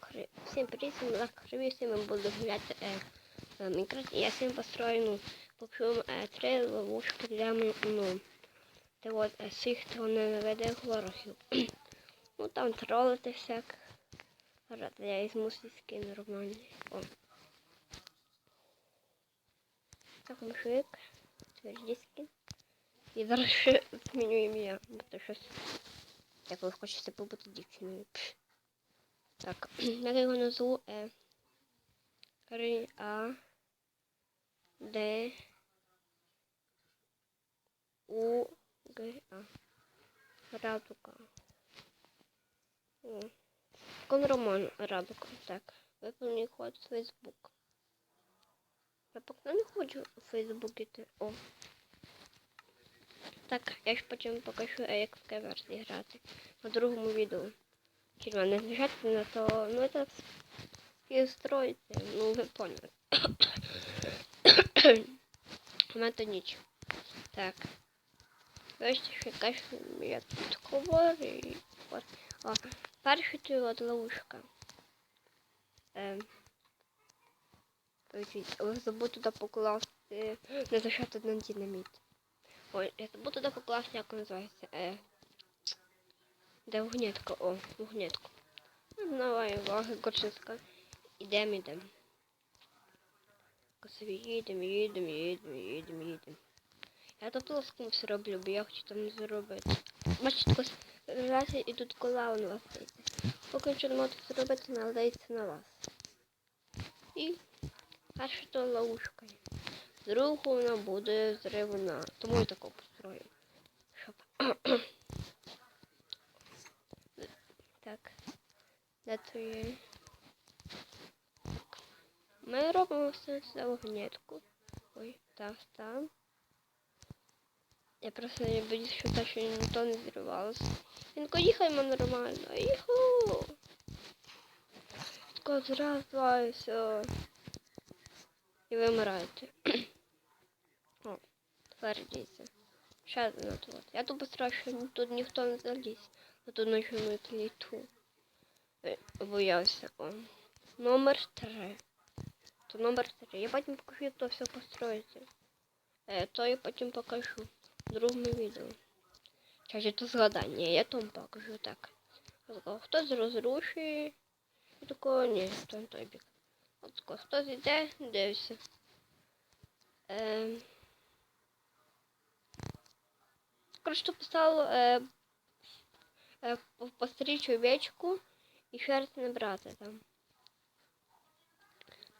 Кри- Всім привіт, легко живі, всім ми буду гуляти е, в І я всім построю, ну, куплю е, три ловушки для ну, де от е, всіх, хто не веде ворогів. ну там тролити всяк. Зараз я свій скин нормальний. О. Так, мужик. Тверді скин. І зараз ще зміню ім'я, бо то щось. Як ви хочете побути дівчиною. Так, як я його назву? Е. Р А Д У Г А. Радуга. О. Конроман Радуга. Так. Виповнюй код в Фейсбук. Я поки не хочу у Фейсбук іти. О. Так, я ж потім покажу, е, як в кеверсі грати. На другому відео Чего не нажать на то, ну это и строите, ну вы поняли. Ну это нічого. Так. Бачите, що якась я тут говорю і от. О, перша тут от ловушка. Ем. Подождіть, ви забув туди покласти, не зашати на динаміт. Ой, я забув туди покласти, як називається. Е, де вогнетка? О, вогнетку. Ну, Давай, ваги, горчинська. Ідемо, ідемо. Косові їдемо, їдемо, їдемо, їдемо, їдемо. Я тут лоском все роблю, бо я хочу там зробити. Бачите, кось раз і тут кола у вас лається. Поки що не можу зробити, надається на вас. І перша то ловушка. Другу вона буде зривана. Тому я таку построю. Щоб Так. Де то є? Ми робимо все за вогнетку. Ой, так, там. Я просто не боюсь, що так, що ніхто не зривалося. Він їхаємо нормально. Іху! Тако раз, два і все. І вимираєте. О, тепер дійсно. Ще одна тут. Я тут постараюсь, що тут ніхто не заліз. А тут ночну літу. Е, Боявся. О. Номер 3. То номер 3. Я потім покажу, як то все построїти. Е, то я потім покажу в другому відео. Чаще то згадання, я там покажу так. Хтось розрушує. Такого ні, то не той бік. От такого, хтось йде, дивиться. Е, Коротше, то писало е, е, пострічь овечку і шерсть не брати там.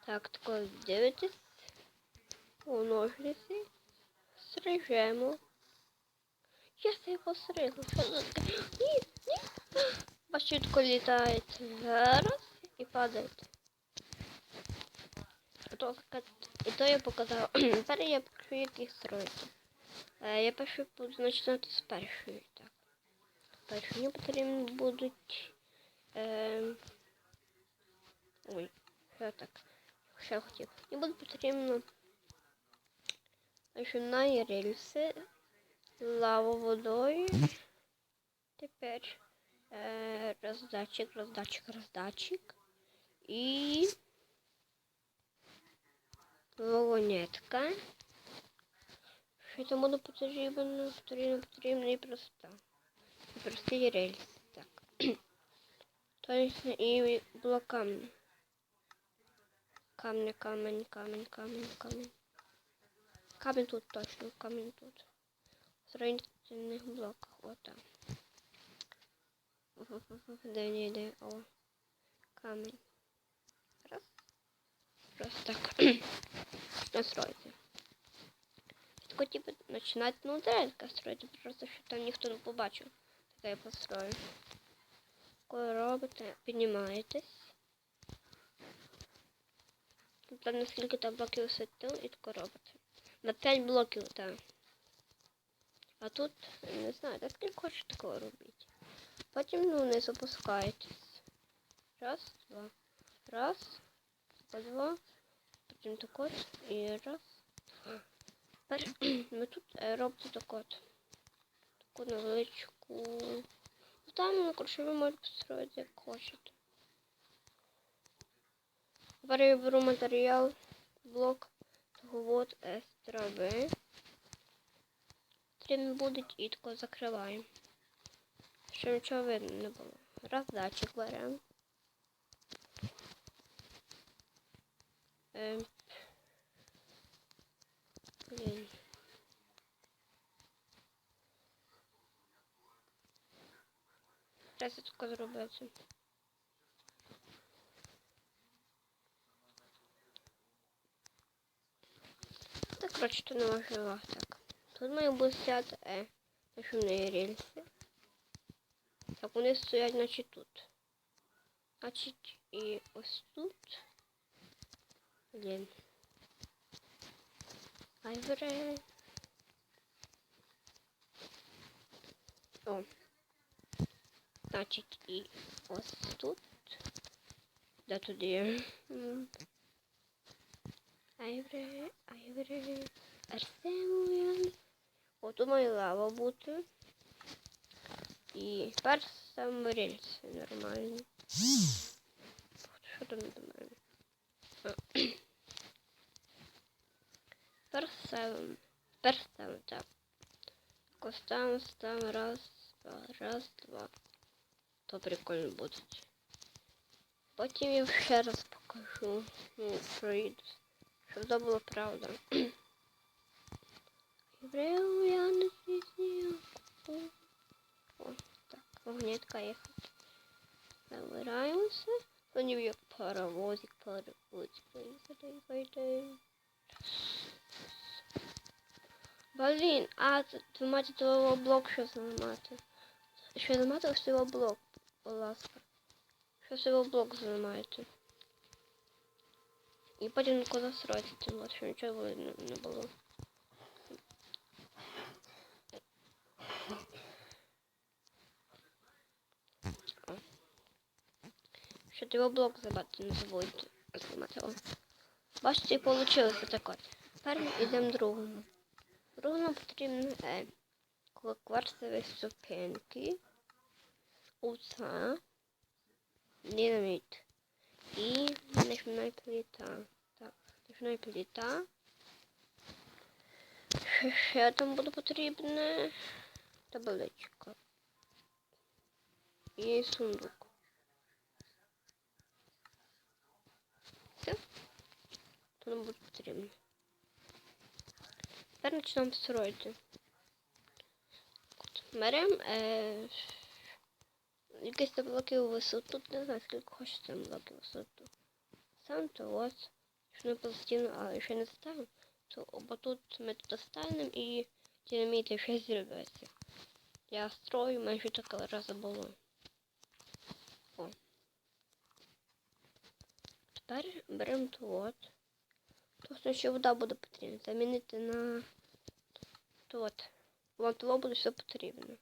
Так, тако дивитесь. У ножниці. Стрижемо. Я це його стригла. Що за таке? Ні, ні. Бачитко літає зараз і падає. То, і то я показала. Тепер я покажу, як їх строїти. Е, Я перший буду починати з першої. Так. Перші мені потрібні будуть. Е, ой, що так? Я хотів? Мені буде потрібно починає рельси, лаву водою. Тепер е, роздатчик, роздатчик, роздатчик. І вагонетка. Що там буде потрібно? Потрібно, потрібно і просто. І простий рельс. Так. Тобто і було камінь. Камінь, камінь, камінь, камінь, камінь. Камінь тут точно, камінь тут. В строительных блоках, вот там. Да не, да, о. Камень. Раз. Просто так. Настройте. Такой типа начинать ну да, строить, просто що там ніхто не побачив. Так я построю. Коли робите, піднімаєтесь. Там наскільки там блоків висоту і тако робите. На 5 блоків, так. А тут, не знаю, так скільки хочеш такого робити. Потім ну, не запускаєтесь. Раз, два. Раз, два. Потім так от. І раз. Тепер ми тут е, робимо так от. Таку невеличку. Там, ну, коротше, ви можете построїти як хочете. Тепер я беру матеріал, блок, того от з трави. Потрібно буде і тако закриваємо. Щоб нічого видно не було. Роздатчик беремо. Ем. Блін. Треба це тако зробити. Так, коротше, то неможливо. Так. Тут має бути стояти Е. Тому що в неї рельси. Так, вони стоять, значить, тут. Значить, і ось тут. Блін. Айвре. О. Значить, і ось тут. Де тут є? М. Айвре, айвре. Арсенуян. От тут має лава бути. І тепер сам рельси нормальні. Що там до мене? А. Тепер ставимо. Тепер ставимо, так. Тако ставимо, ставимо. Раз, два, раз, два. То прикольно буде. Потім я ще раз покажу. Ну, проїду. Щоб це було правда. Єврею я не пізнію. О, так, вогнетка їхати. Забираємося. Вони як паровозик, паровозик. Поїхали, поїхали. Блін, а ви маєте того блок що зламати. Що зламати ось його блок, Будь ласка. Що його блок зламаєте. І потім нікуди срочити, от, що нічого не було. Що ти його блок забати не забудьте зламати. О. Бачите, вийшло так от. Тепер йдемо другому. Другому потрібно е, кварцеві супинки, уца, динаміт і нажмна плита. Так, нажмна плита. Ще, там буде потрібна табличка. І сундук. Все. То нам буде потрібно. Тепер почнемо строїти. Беремо е, якісь там висоту, не знаю, скільки хочете там блоки у висоту. Сам то от, якщо не пластину, але ще не ставимо, то бо тут ми тут станемо і динаміти ще зірветься. Я строю, майже такого разу було. О. Тепер беремо тут. Тобто, що вода буде потрібна. Замінити на тут. Вам того буде все потрібно.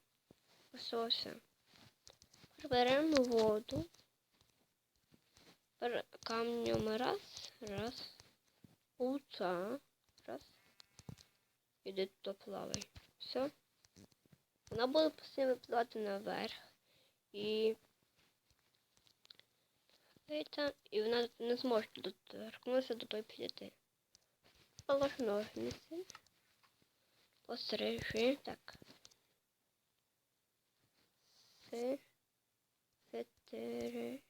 Ось ось. Беремо воду. Камнем раз, раз. Уца. Раз. Іде то плавай. Все. Вона буде постійно випливати наверх. І і вона не зможе доторкнутися до той плити. Полож ножниці. Пострижи. Так. С. Чотири.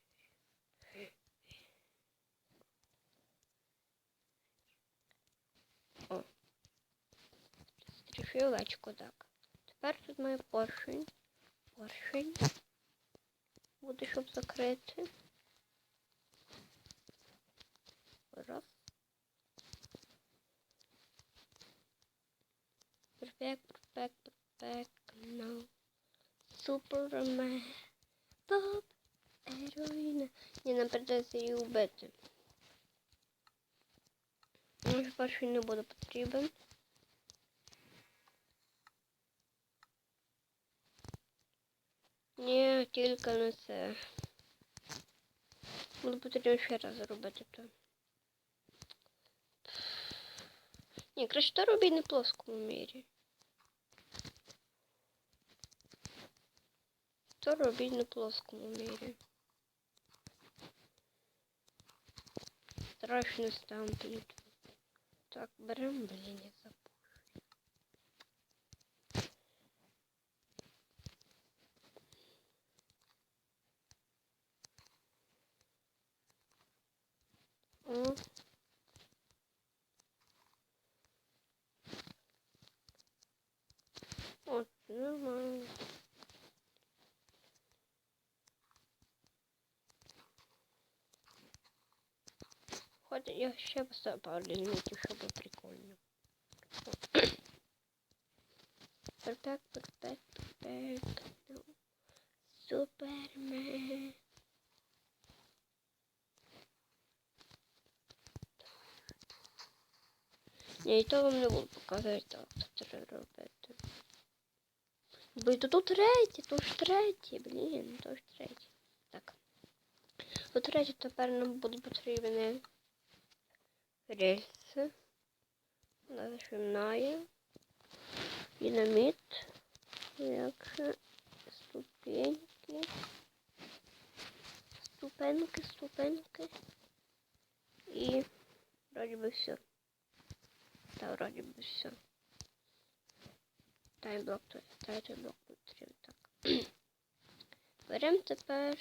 О. Стрижи овечку, так. Тепер тут має поршень. Поршень. Буде, щоб закрити. Раз. Perfect, perfect, perfect, no. Супермен. Ні, нам придеться її вбити. Може, перший не буде потрібен. Ні, тільки не це. Буде потрібно ще раз зробити то. Ні, краще то робіть в плоскому мірі. То робіть на плоскому мірі. Страшно стамплит. Так, берем, блин, я забыл. О. От, нормально. Хоть я ще поставлю пару лимитів, щоб було прикольно. Перфект, перфект. Ну, Супермен. Ні, і то вам не буду показувати, так це робити. Бо то тут третє, то ж третє, блін, то ж третє. Так. По третє, тепер нам будуть потрібні рельси. Нажимаємо. Динамит. Як ступеньки. Ступеньки, ступеньки. І вроді би все. Та вроді би все. Таймблок, третій блок потрібен. Так. Беремо тепер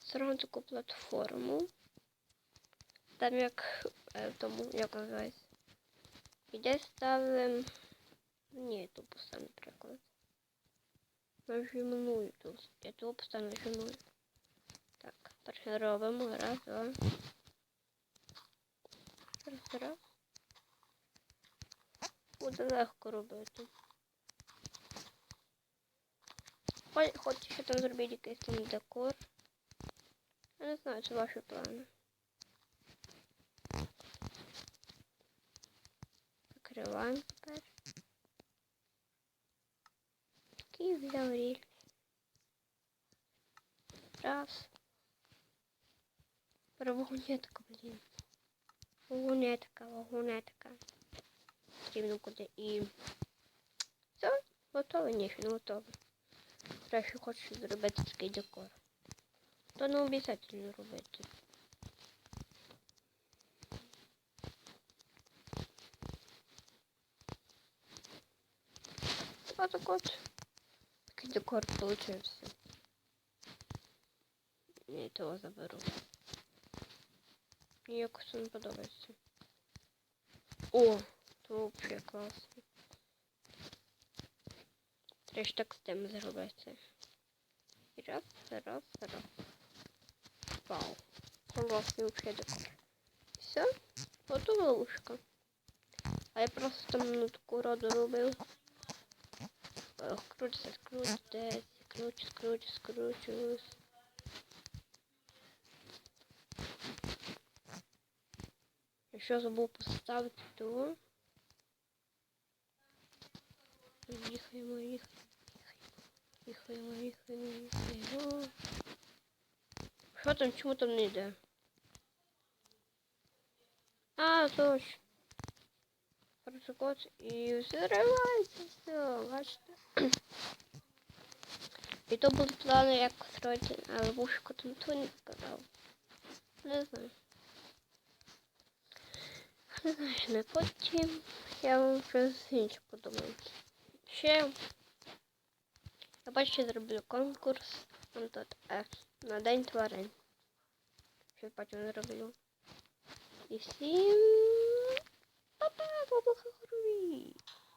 зразу таку платформу. Там як е, тому, як називається. І десь ставимо. Ні, ту поставимо, наприклад. Нажимную тут. Я ту поставлю нажимную. Так, перше робимо. Раз, два. Раз, раз. Буде легко робити. Хоч, хоч там зробити якийсь там декор. Я не знаю, це ваші плани. Закриваємо тепер. Такий взяв ріль. Раз. Вагонетка, блін. Вагонетка, вагонетка. Потрібно куди і... Все, готове? Ні, не готове. Краще хочу зробити такий декор. То не обов'язково робити. Отак от. Такий декор получився. Я того заберу. Мені якось не подобається. О, то взагалі класно. Треба так з тим зробити. І раз, раз, раз. Вау. Класний взагалі декор. Все, готова ушка. А я просто там ну, таку роду робив. Ох, крутиться, крутиться, кручу, скручу, скручусь. Я ще забув поставити ту. Їхаємо, їхаємо, їхаємо, їхаємо, їхаємо. Що там, чому там не йде? А, точно. Протокот і взривається все, бачите. І то були плани, як строїти, але Вовшко то не сказав. Не знаю. Не знаю, не потім. Я вам щось інше подумаю. Ще я бачу зроблю конкурс. Вон тут е, на день тварин. Ще потім зроблю. І всім па-па, побуха!